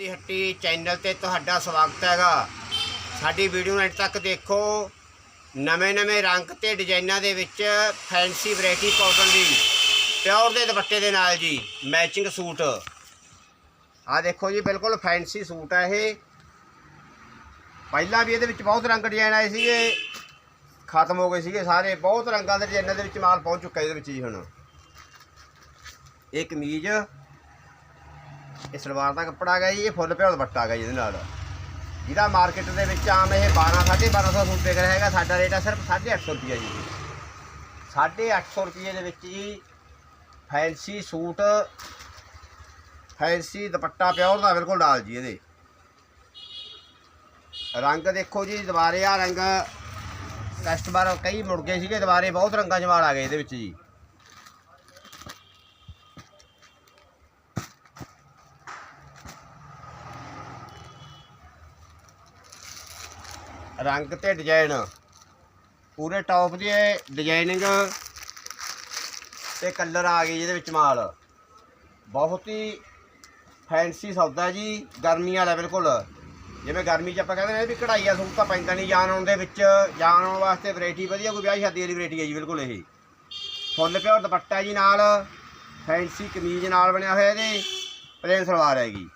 ਦੀ ਹੱਟੀ ਚੈਨਲ ਤੇ ਤੁਹਾਡਾ ਸਵਾਗਤ ਹੈਗਾ। ਸਾਡੀ ਵੀਡੀਓ ਨੂੰ ਐਂਡ ਤੱਕ ਦੇਖੋ। ਨਵੇਂ-ਨਵੇਂ ਰੰਗ ਤੇ ਡਿਜ਼ਾਈਨਾਂ ਦੇ ਵਿੱਚ ਫੈਂਸੀ ਵੈਰਾਈਟੀ ਕਾਟਨ ਦੀ, ਪਿਓਰ ਦੇ ਦੁਪੱਟੇ ਦੇ ਨਾਲ ਜੀ, ਮੈਚਿੰਗ ਸੂਟ। ਆ ਦੇਖੋ ਜੀ, ਬਿਲਕੁਲ ਫੈਂਸੀ ਸੂਟ ਹੈ ਇਹ। ਪਹਿਲਾਂ ਵੀ ਇਹਦੇ ਵਿੱਚ ਬਹੁਤ ਰੰਗ ਡਿਜ਼ਾਈਨ ਆਏ ਸੀਗੇ। ਖਤਮ ਹੋ ਗਏ ਸੀਗੇ ਸਾਰੇ। ਬਹੁਤ ਰੰਗਾਂ ਦੇ ਡਿਜ਼ਾਈਨਾਂ ਦੇ ਵਿੱਚ ਮਾਲ ਪਹੁੰਚ ਚੁੱਕਾ ਇਹਦੇ ਵਿੱਚ ਜੀ ਹੁਣ। ਇਹ ਕਮੀਜ਼ ਇਹ ਸਲਵਾਰ ਦਾ ਕੱਪੜਾ ਹੈਗਾ ਜੀ, ਇਹ ਫੁੱਲ ਪਿਓਰ ਦੁਪੱਟਾ ਹੈਗਾ ਜੀ ਇਹਦੇ ਨਾਲ। ਜਿਹਦਾ ਮਾਰਕੀਟ ਦੇ ਵਿੱਚ ਆਮ ਇਹ 12 1250 ਸੂਟ ਵਿਕ ਰਿਹਾ ਹੈਗਾ, ਸਾਡਾ ਰੇਟ ਆ ਸਿਰਫ 850 ਰੁਪਏ ਜੀ। 850 ਰੁਪਏ ਦੇ ਵਿੱਚ ਜੀ ਫੈਂਸੀ ਸੂਟ, ਫੈਂਸੀ ਦੁਪੱਟਾ ਪਿਓਰ ਦਾ ਬਿਲਕੁਲ ਡਾਲ ਜੀ ਇਹਦੇ। ਰੰਗ ਦੇਖੋ ਜੀ, ਦੁਬਾਰੇ ਆ ਰੰਗ ਕਸਟਮਰ ਕਈ ਮੁੜ ਗਏ ਸੀਗੇ, ਦੁਬਾਰੇ ਬਹੁਤ ਰੰਗਾਂ 'ਚ ਆ ਗਏ ਇਹਦੇ ਵਿੱਚ ਜੀ। ਰੰਗ ਤੇ ਡਿਜ਼ਾਈਨ ਪੂਰੇ ਟੌਪ ਦੀ ਡਿਜ਼ਾਈਨਿੰਗ ਤੇ ਕਲਰ ਆ ਗਏ ਜਿਹਦੇ ਵਿੱਚ ਮਾਲ। ਬਹੁਤ ਹੀ ਫੈਂਸੀ ਸੌਦਾ ਜੀ, ਗਰਮੀ ਵਾਲਾ ਬਿਲਕੁਲ। ਜਿਵੇਂ ਗਰਮੀ 'ਚ ਆਪਾਂ ਕਹਿੰਦੇ ਨੇ ਵੀ ਕਢਾਈਆ ਸੂਟ ਤਾਂ ਪੈਂਦਾ ਨਹੀਂ ਜਾਣ ਆਉਣ ਦੇ ਵਿੱਚ। ਜਾਣ ਆਉਣ ਵਾਸਤੇ ਵੈਰਾਈਟੀ ਵਧੀਆ, ਕੋਈ ਵਿਆਹ ਸ਼ਾਦੀ ਵਾਲੀ ਵੈਰਾਈਟੀ ਹੈ ਜੀ ਬਿਲਕੁਲ ਇਹ। ਫੁੱਲ ਪਿਓਰ ਦੁਪੱਟਾ ਜੀ ਨਾਲ ਫੈਂਸੀ ਕਮੀਜ਼ ਨਾਲ ਬਣਿਆ ਹੋਇਆ ਇਹਦੇ ਪਲੇਨ ਸਲਵਾਰ ਹੈਗੀ।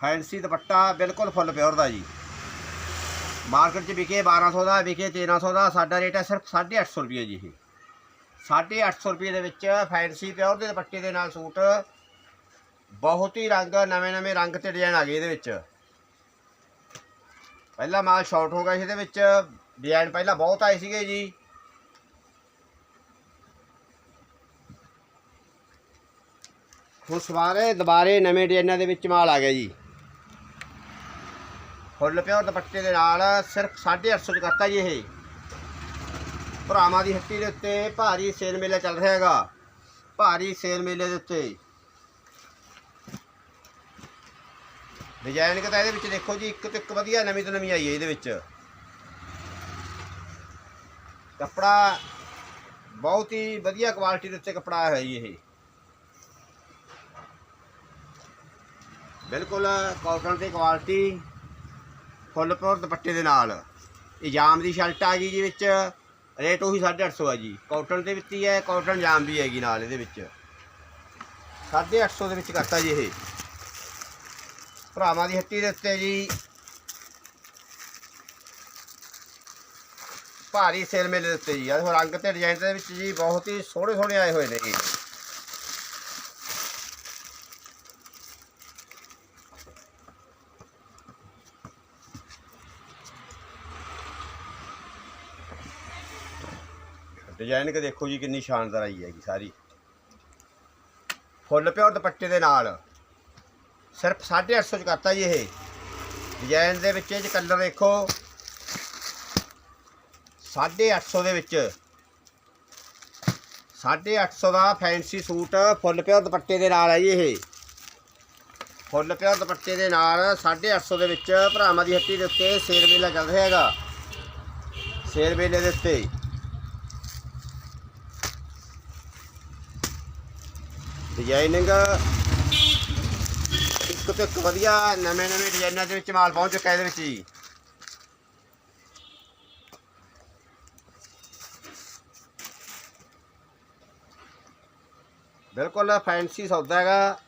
ਫੈਂਸੀ ਦੁਪੱਟਾ ਬਿਲਕੁਲ ਫੁੱਲ ਪਿਓਰ ਦਾ ਜੀ। ਮਾਰਕੀਟ 'ਚ ਵਿਕੇ 1200 ਦਾ, ਵਿਕੇ 1300 ਦਾ, ਸਾਡਾ ਰੇਟ ਹੈ ਸਿਰਫ 850 ਰੁਪਏ ਜੀ ਇਹ। 850 ਰੁਪਏ ਦੇ ਵਿੱਚ ਫੈਂਸੀ ਪਿਓਰ ਦੇ ਦੁਪੱਟੇ ਦੇ ਨਾਲ ਸੂਟ, ਬਹੁਤ ਹੀ ਰੰਗ, ਨਵੇਂ ਨਵੇਂ ਰੰਗ ਤੇ ਡਿਜ਼ਾਈਨ ਆ ਗਏ ਇਹਦੇ ਵਿੱਚ। ਪਹਿਲਾ ਮਾਲ ਸ਼ਾਰਟ ਹੋ ਗਿਆ ਸੀ ਇਹਦੇ ਵਿੱਚ ਡਿਜ਼ਾਈਨ ਪਹਿਲਾਂ ਬਹੁਤ ਆਏ ਸੀਗੇ ਜੀ। ਹੁਣ ਸਵਾਰੇ ਦੁਬਾਰੇ ਨਵੇਂ ਡਿਜ਼ਾਈਨਾਂ ਦੇ ਵਿੱਚ ਮਾਲ ਆ ਗਿਆ ਜੀ। ਫੁੱਲ ਪਿਓਰ ਦੁਪੱਟੇ ਦੇ ਨਾਲ ਸਿਰਫ 850 ਚ ਕਰਤਾ ਜੀ ਇਹ। ਭਰਾਵਾਂ ਦੀ ਹੱਟੀ ਦੇ ਉੱਤੇ ਭਾਰੀ ਸੇਲ ਮੇਲਾ ਚੱਲ ਰਿਹਾ ਹੈਗਾ। ਭਾਰੀ ਸੇਲ ਮੇਲੇ ਦੇ ਉੱਤੇ। ਡਿਜ਼ਾਈਨ ਕਿਤਾ ਇਹਦੇ ਵਿੱਚ ਦੇਖੋ ਜੀ, ਇੱਕ ਤੋਂ ਇੱਕ ਵਧੀਆ ਨਵੀਂ ਤੋਂ ਨਵੀਂ ਆਈ ਹੈ ਇਹਦੇ ਵਿੱਚ। ਕੱਪੜਾ ਬਹੁਤ ਹੀ ਵਧੀਆ ਕੁਆਲਿਟੀ ਦੇ ਉੱਤੇ ਕੱਪੜਾ ਆਇਆ ਹੈ ਜੀ ਇਹ। ਬਿਲਕੁਲ ਕਾਟਨ ਦੀ ਕੁਆਲਿਟੀ ਫੁੱਲ ਪਿਓਰ ਦੁਪੱਟੇ ਦੇ ਨਾਲ। ਇਹ ਜਾਮ ਦੀ ਸ਼ਰਟ ਆ ਗਈ ਜੀ ਵਿੱਚ। ਰੇਟ ਉਹੀ 850 ਆ ਜੀ। ਕਾਟਨ ਦੇ ਵਿੱਚ ਹੀ ਹੈ ਕਾਟਨ ਜਾਮ ਵੀ ਹੈਗੀ ਨਾਲ ਇਹਦੇ ਵਿੱਚ। 850 ਦੇ ਵਿੱਚ ਕਰਤਾ ਜੀ ਇਹ। ਭਰਾਵਾਂ ਦੀ ਹੱਟੀ ਦੇ ਉੱਤੇ ਜੀ। ਭਾਰੀ ਸੇਲ ਮੇਲੇ ਦੇ ਉੱਤੇ ਜੀ। ਆਹ ਰੰਗ ਤੇ ਡਿਜ਼ਾਈਨ ਦੇ ਵਿੱਚ ਜੀ ਬਹੁਤ ਹੀ ਸੋਹਣੇ ਸੋਹਣੇ ਆਏ ਹੋਏ ਨੇ ਜੀ। ਡਿਜ਼ਾਈਨ ਕਿ ਦੇਖੋ ਜੀ ਕਿੰਨੀ ਸ਼ਾਨਦਾਰ ਆਈ ਹੈਗੀ ਸਾਰੀ। ਫੁੱਲ ਪਿਓਰ ਦੁਪੱਟੇ ਦੇ ਨਾਲ। ਸਿਰਫ 850 ਚ ਕਰਤਾ ਜੀ ਇਹ। ਡਿਜ਼ਾਈਨ ਦੇ ਵਿੱਚ ਇਹ 'ਚ ਕਲਰ ਦੇਖੋ। 850 ਦੇ ਵਿੱਚ। 850 ਦਾ ਫੈਂਸੀ ਸੂਟ ਫੁੱਲ ਪਿਓਰ ਦੁਪੱਟੇ ਦੇ ਨਾਲ ਹੈ ਜੀ ਇਹ। ਫੁੱਲ ਪਿਓਰ ਦੁਪੱਟੇ ਦੇ ਨਾਲ 850 ਦੇ ਵਿੱਚ ਭਰਾਵਾਂ ਦੀ ਹੱਟੀ ਦੇ ਉੱਤੇ ਸੇਲ ਮੇਲਾ ਚੱਲ ਰਿਹਾ ਹੈਗਾ। ਸੇਲ ਮੇਲੇ ਦੇ ਉੱਤੇ। ਡਿਜ਼ਾਈਨਿੰਗ ਇੱਕ ਤੋਂ ਇੱਕ ਵਧੀਆ ਨਵੇਂ ਨਵੇਂ ਡਿਜ਼ਾਈਨਾਂ ਦੇ ਵਿੱਚ ਮਾਲ ਪਹੁੰਚ ਚੁੱਕਾ ਇਹਦੇ ਵਿੱਚ ਜੀ। ਬਿਲਕੁਲ ਫੈਂਸੀ ਸੌਦਾ ਹੈਗਾ।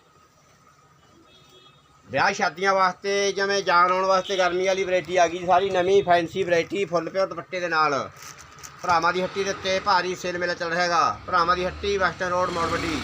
ਵਿਆਹ ਸ਼ਾਦੀਆਂ ਵਾਸਤੇ ਜਿਵੇਂ ਜਾਣ ਆਉਣ ਵਾਸਤੇ ਗਰਮੀ ਵਾਲੀ ਵੈਰਾਈਟੀ ਆ ਗਈ, ਸਾਰੀ ਨਵੀਂ ਫੈਂਸੀ ਵੈਰਾਈਟੀ ਫੁੱਲ ਪਿਓ ਦੁਪੱਟੇ ਦੇ ਨਾਲ। ਭਰਾਵਾਂ ਦੀ ਹੱਟੀ ਦੇ ਉੱਤੇ ਭਾਰੀ ਸੇਲ ਮੇਲਾ ਚੱਲ ਰਿਹਾ ਹੈਗਾ। ਭਰਾਵਾਂ ਦੀ ਹੱਟੀ ਵੈਸਟਰਨ ਰੋਡ ਮੋੜ ਵੱਡੀ